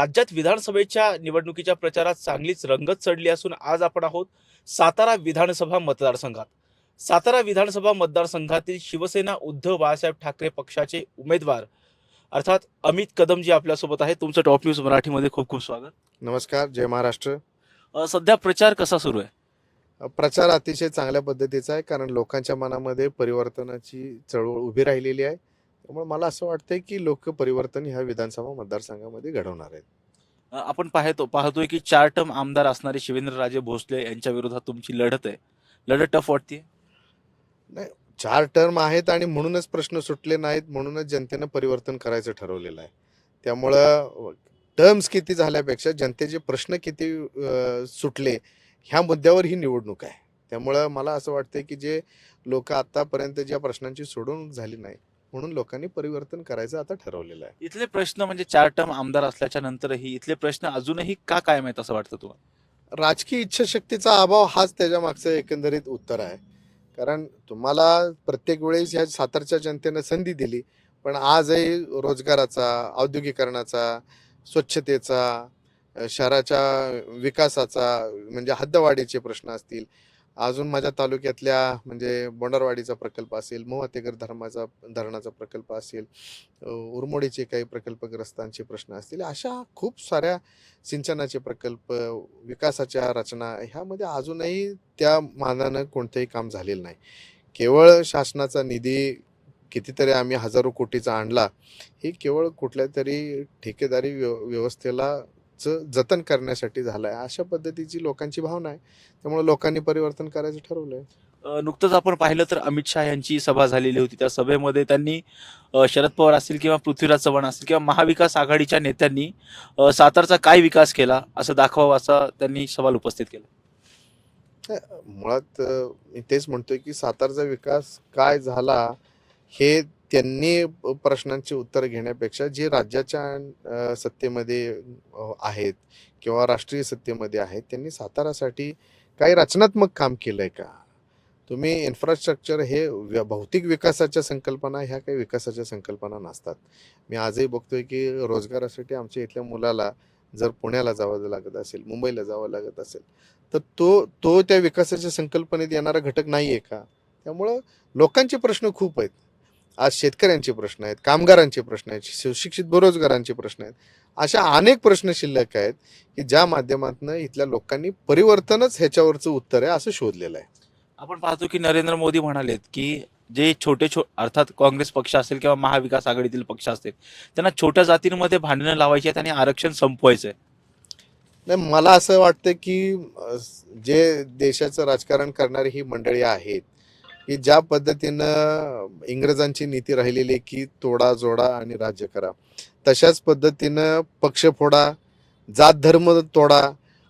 राज्यात विधानसभेच्या निवडणुकीच्या प्रचारात चांगलीच रंगत चढली असून आज आपण आहोत सातारा विधानसभा मतदारसंघात. सातारा विधानसभा मतदारसंघातील शिवसेना उद्धव बाळासाहेब ठाकरे पक्षाचे उमेदवार अर्थात अमित कदम जी आपल्यासोबत आहे तुमचं टॉप न्यूज मराठीमध्ये खूप खूप स्वागत. नमस्कार जय महाराष्ट्र. सध्या प्रचार कसा सुरू आहे? प्रचार अतिशय चांगल्या पद्धतीचा आहे कारण लोकांच्या मनामध्ये परिवर्तनाची चळवळ उभी राहिलेली आहे. त्यामुळे मला असं वाटतंय की लोक परिवर्तन ह्या विधानसभा मतदारसंघामध्ये घडवणार आहेत. आपण पाहतो पाहतोय की चार टर्म आमदार असणारे शिवेंद्रराजे भोसले यांच्या विरोधात तुमची लढत आहे. लढत टफ वाटते चार टर्म आहेत आणि म्हणूनच प्रश्न सुटले नाहीत म्हणूनच जनतेनं परिवर्तन करायचं ठरवलेलं आहे. त्यामुळं टर्म्स किती झाल्यापेक्षा जनतेचे प्रश्न किती अं, सुटले ह्या मुद्द्यावर ही निवडणूक आहे. त्यामुळं मला असं वाटतं की जे लोक आतापर्यंत ज्या प्रश्नांची सोडवणूक झाली नाही म्हणून लोकांनी परिवर्तन करायचं आता ठरवलेलं आहे. इथले प्रश्न म्हणजे चार टर्म आमदार असल्याच्या नंतरही इथले प्रश्न अजूनही का कायम आहेत असं वाटतं तुम्हाला? राजकीय इच्छाशक्तीचा अभाव हाच त्याच्या मागचं एकंदरीत उत्तर आहे. कारण तुम्हाला प्रत्येक वेळेस ह्या सातारच्या जनतेनं संधी दिली पण आजही रोजगाराचा औद्योगिकरणाचा स्वच्छतेचा शहराच्या विकासाचा म्हणजे हद्दवाढीचे प्रश्न असतील अजून माझ्या तालुक्यातल्या म्हणजे बोंडारवाडीचा प्रकल्प असेल मोहातेकर धर्माचा धरणाचा प्रकल्प असेल उरमोडीचे काही प्रकल्पग्रस्तांचे प्रश्न असतील अशा खूप साऱ्या सिंचनाचे प्रकल्प विकासाच्या रचना ह्यामध्ये अजूनही त्या मानानं कोणतंही काम झालेलं नाही. केवळ शासनाचा निधी कितीतरी आम्ही हजारो कोटीचा आणला हे केवळ कुठल्या तरी ठेकेदारी व्य व्यवस्थेला च जतन करण्यासाठी झालं आहे अशा पद्धतीची लोकांची भावना आहे. त्यामुळे लोकांनी परिवर्तन करायचं ठरवलं आहे नुकतंच आपण पाहिलं तर अमित शहा यांची सभा झालेली होती. त्या सभेमध्ये त्यांनी शरद पवार असतील किंवा पृथ्वीराज चव्हाण असतील किंवा महाविकास आघाडीच्या नेत्यांनी सातारचा काय विकास केला असं दाखवावं असा त्यांनी सवाल उपस्थित केला. मुळात मी तेच म्हणतोय की सातारचा विकास काय झाला हे त्यांनी प्रश्नांची उत्तर घेण्यापेक्षा जे राज्याच्या सत्तेमध्ये आहेत किंवा राष्ट्रीय सत्तेमध्ये आहेत त्यांनी सातारासाठी काही रचनात्मक काम केलंय का? तुम्ही इन्फ्रास्ट्रक्चर हे भौतिक विकासाच्या संकल्पना ह्या काही विकासाच्या संकल्पना नसतात. मी आजही बघतोय की रोजगारासाठी आमच्या इथल्या मुलाला जर पुण्याला जावं लागत असेल मुंबईला जावं लागत असेल तर तो तो त्या विकासाच्या संकल्पनेत येणारा घटक नाही आहे का? त्यामुळं लोकांचे प्रश्न खूप आहेत. आज शेतकऱ्यांचे प्रश्न आहेत कामगारांचे प्रश्न आहेत सुशिक्षित बेरोजगारांचे प्रश्न आहेत. अशा अनेक प्रश्न शिल्लक आहेत की ज्या माध्यमातून इथल्या लोकांनी परिवर्तनच ह्याच्यावरचं उत्तर आहे असं शोधलेलं आहे. आपण पाहतो की नरेंद्र मोदी म्हणालेत की जे छोटे छो अर्थात काँग्रेस पक्ष असेल किंवा महाविकास आघाडीतील पक्ष असतील त्यांना छोट्या जातींमध्ये भांडणं लावायची आहेत आणि आरक्षण संपवायचं आहे नाही मला असं वाटतं की जे देशाचं राजकारण करणारी ही मंडळी आहेत की ज्या पद्धतीनं इंग्रजांची नीती राहिलेली आहे की तोडा जोडा आणि राज्य करा. तशाच पद्धतीनं पक्ष फोडा जात धर्म तोडा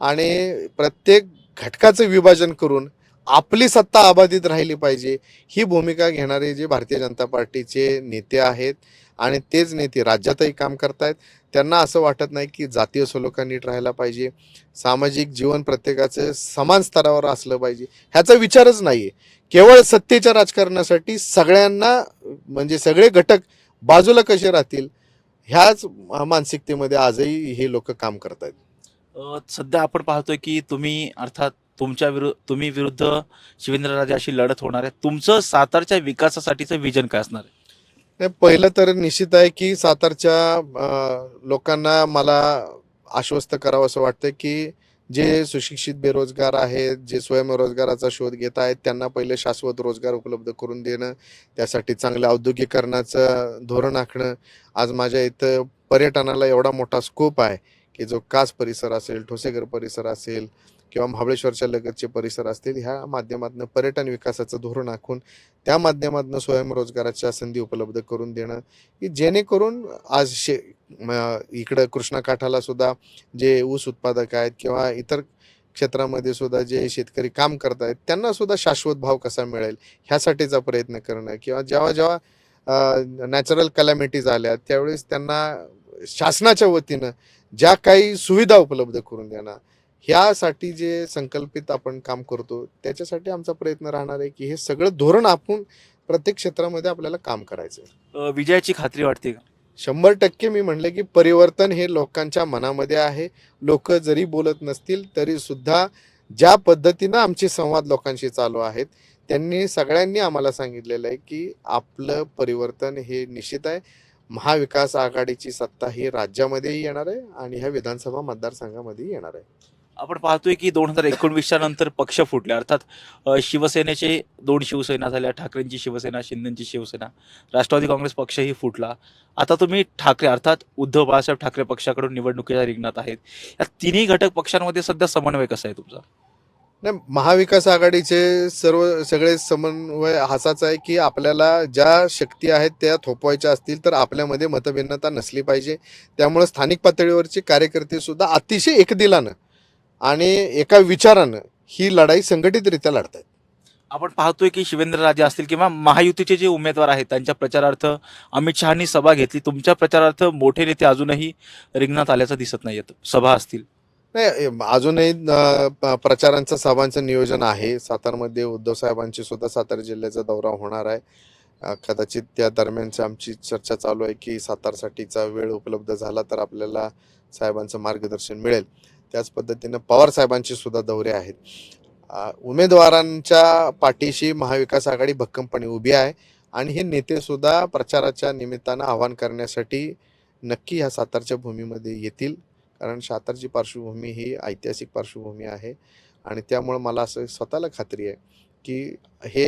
आणि प्रत्येक घटकाचं विभाजन करून आपली सत्ता अबाधित राहिली पाहिजे ही भूमिका घेणारे जे भारतीय जनता पार्टीचे नेते आहेत आणि तेच नेते राज्यातही काम करतायत. त्यांना असं वाटत नाही की जातीय सलोखा नीट राहायला पाहिजे. सामाजिक जीवन प्रत्येकाचं समान स्तरावर असलं पाहिजे. ह्याचा विचारच नाहीये. केवळ सत्तेच्या राजकारणासाठी सगळ्यांना म्हणजे सगळे घटक बाजूला कसे राहतील ह्याच मानसिकतेमध्ये आजही हे लोक काम करत आहेत सध्या आपण पाहतोय की तुम्ही अर्थात तुमच्या विरुद्ध तुम्ही विरुद्ध शिवेंद्रराजे अशी लढत होणार आहे. तुमचं सातारच्या विकासासाठीचं विजन काय असणार आहे? नाही, पहिलं तर निश्चित आहे की सातारच्या लोकांना मला आश्वस्त करावं असं वाटतं की जे सुशिक्षित बेरोजगार आहेत जे स्वयंरोजगाराचा शोध घेत आहेत त्यांना पहिले शाश्वत रोजगार उपलब्ध करून देणं त्यासाठी चांगलं औद्योगिकरणाचं धोरण आखणं. आज माझ्या इथं पर्यटनाला एवढा मोठा स्कोप आहे की जो कास परिसर असेल ठोसेघर परिसर असेल किंवा महाबळेश्वरच्या लगतचे परिसर असतील ह्या माध्यमातून पर्यटन विकासाचं धोरण आखून त्या माध्यमातून स्वयंरोजगाराच्या संधी उपलब्ध करून देणं की जेणेकरून आज शे इकडं कृष्णाकाठाला सुद्धा जे ऊस उत्पादक आहेत किंवा इतर क्षेत्रामध्ये सुद्धा जे शेतकरी काम करत आहेत त्यांना सुद्धा शाश्वत भाव कसा मिळेल? ह्यासाठीचा प्रयत्न करणं किंवा जेव्हा जेव्हा नॅचरल कलॅमिटीज आल्या त्यावेळेस त्यांना शासनाच्या वतीनं ज्या काही सुविधा उपलब्ध करून देणं ह्यासाठी जे संकल्पित आपण काम करतो त्याच्यासाठी आमचा प्रयत्न राहणार आहे की हे सगळं धोरण आपण प्रत्येक क्षेत्रामध्ये आपल्याला काम करायचं आहे. अ, विजयाची खात्री वाटते का? शंभर टक्के मी म्हणले की परिवर्तन हे लोकांच्या मनामध्ये आहे. लोक जरी बोलत नसतील तरी सुद्धा ज्या पद्धतीनं आमचे संवाद लोकांशी चालू आहेत त्यांनी सगळ्यांनी आम्हाला सांगितलेलं आहे की आपलं परिवर्तन हे निश्चित आहे. महाविकास आघाडीची सत्ता ही राज्यामध्येही येणार आहे आणि ह्या विधानसभा मतदारसंघामध्येही येणार आहे. आपण पाहतोय की दोन हजार एकोणवीसच्या नंतर पक्ष फुटले. अर्थात शिवसेनेचे दोन शिवसेना झाल्या ठाकरेंची शिवसेना शिंदेची शिवसेना. राष्ट्रवादी काँग्रेस पक्षही फुटला. आता तुम्ही ठाकरे अर्थात उद्धव बाळासाहेब ठाकरे पक्षाकडून निवडणुकीच्या रिंगणात आहेत. या तिन्ही घटक पक्षांमध्ये सध्या समन्वय कसा आहे तुमचा? नाही महाविकास आघाडीचे सर्व सगळे समन्वय हासाच आहे की आपल्याला ज्या शक्ती आहेत त्या थोपवायच्या असतील तर आपल्यामध्ये मतभिन्नता नसली पाहिजे. त्यामुळे स्थानिक पातळीवरचे कार्यकर्ते सुद्धा अतिशय एकदिलानं आणि एका विचारानं ही लढाई संघटितरित्या लढतात आपण पाहतोय की शिवेंद्रराजे असतील किंवा महायुतीचे जे उमेदवार आहेत त्यांच्या प्रचारार्थ अमित शहानी सभा घेतली. तुमच्या प्रचारार्थ मोठे नेते अजूनही रिंगणात आल्याचं दिसत नाहीयेत सभा असतील. नाही अजूनही प्रचारांचं सभांचं नियोजन आहे. सातारमध्ये उद्धव साहेबांची सुद्धा सातारा जिल्ह्याचा दौरा होणार आहे. कदाचित त्या दरम्यानची आमची चर्चा चालू आहे की सातारसाठीचा वेळ उपलब्ध झाला तर आपल्याला साहेबांचं मार्गदर्शन मिळेल. त्याच पद्धतीनं पवार साहेबांची सुद्धा दौरे आहेत. उमेदवारांच्या पाठीशी महाविकास आघाडी भक्कमपणे उभी आहे आणि हे नेते सुद्धा प्रचाराच्या निमित्तानं आव्हान करण्यासाठी नक्की ह्या सातारच्या भूमीमध्ये येतील. कारण सातारची पार्श्वभूमी ही ऐतिहासिक पार्श्वभूमी आहे आणि त्यामुळे मला असं स्वतःला खात्री आहे की हे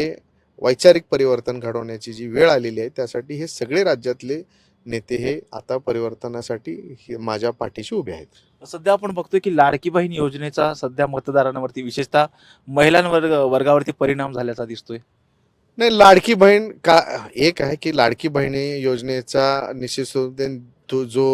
वैचारिक परिवर्तन घडवण्याची जी वेळ आलेली आहे त्यासाठी हे सगळे राज्यातले नेते हे आता परिवर्तनासाठी हे माझ्या पाठीशी उभे आहेत. सध्या आपण बघतोय की लाडकी बहीण योजनेचा सध्या मतदारांवरती विशेषतः महिलांवर वर्गावरती परिणाम झाल्याचा दिसतोय. नाही लाडकी बहीण का एक आहे की लाडकी बहिणी योजनेचा निश्चित जो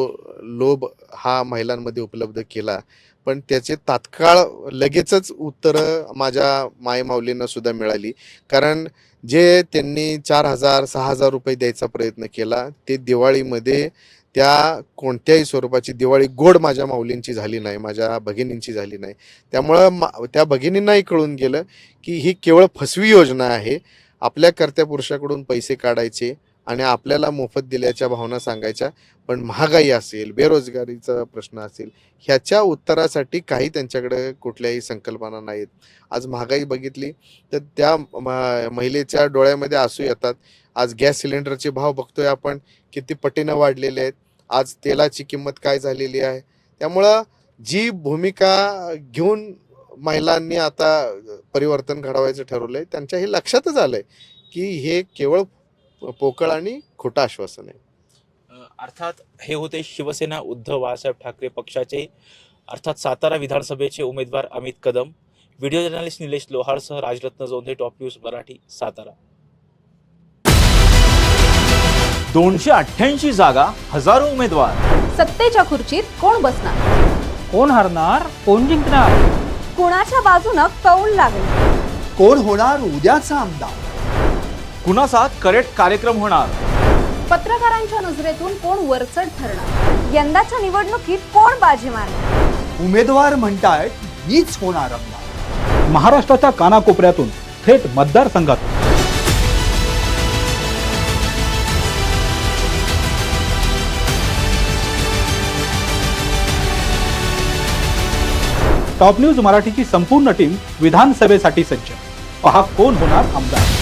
लोभ हा महिलांमध्ये उपलब्ध केला पण त्याचे तात्काळ लगेचच उत्तरं माझ्या मायमाऊलींना सुद्धा मिळाली. कारण जे त्यांनी चार हजार सहा हजार रुपये द्यायचा प्रयत्न केला ते दिवाळीमध्ये त्या कोणत्याही स्वरूपाची दिवाळी गोड माझ्या माऊलींची झाली नाही माझ्या भगिनींची झाली नाही. त्यामुळं मा त्या भगिनींनाही कळून गेलं की ही केवळ फसवी योजना आहे. आपल्या कर्त्या पुरुषाकडून पैसे काढायचे आणि आपल्याला मोफत दिल्याच्या भावना सांगायच्या पण महागाई असेल बेरोजगारीचा प्रश्न असेल ह्याच्या उत्तरासाठी काही त्यांच्याकडे कुठल्याही संकल्पना नाहीत. आज महागाई बघितली तर त्या म- महिलेच्या डोळ्यामध्ये आसू येतात. आज गॅस सिलेंडरचे भाव बघतोय आपण किती पटीनं वाढलेले आहेत. आज तेलाची किंमत काय झालेली आहे. त्यामुळं जी भूमिका घेऊन महिलांनी आता परिवर्तन घडवायचं ठरवलंय त्यांच्या हे लक्षातच आलंय की हे केवळ पोकळ आणि खोटं आश्वासन आहे. अर्थात हे होते शिवसेना उद्धव बाळासाहेब ठाकरे पक्षाचे अर्थात सातारा विधानसभेचे उमेदवार अमित कदम व्हिडिओ जर्नलिस्ट निलेश लोहारसह राजरत्न जोंधे टॉप न्यूज मराठी सातारा. दोनशे अठ्ठ्याऐंशी जागा हजारो उमेदवार. सत्तेच्या खुर्चीत कोण बसणार? कोण हरणार? कोण जिंकणार? कुणाच्या बाजूनं कौल लागेल? कोण होणार उद्याचा आमदार? कुणाचा करेक्ट कार्यक्रम होणार. पत्रकारांच्या नजरेतून कोण वरचढ ठरणार? यंदाच्या निवडणुकीत कोण बाजी मारणार? उमेदवार म्हणतायत मीच होणार महाराष्ट्राच्या कानाकोपऱ्यातून थेट मतदारसंघातून टॉप न्यूज मराठीची संपूर्ण टीम विधानसभेसाठी सज्ज. पहा कोण होणार आमदार.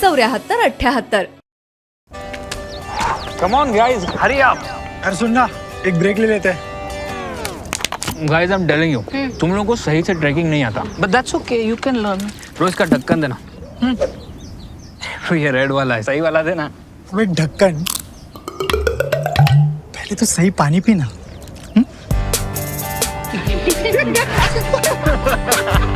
चौऱ्याहत्तर अठ्याहत्तर. Come on guys hurry up अरे सुन ना एक ब्रेक ले लेते हैं. Guys I am telling you तुम लोगों को सही से ट्रैकिंग नहीं आता. But that's okay you can learn रोज का ढक्कन देना. तो ये रेड वाला है. सही वाला देना. वो एक ढक्कन. पहले तो सही पानी पीना.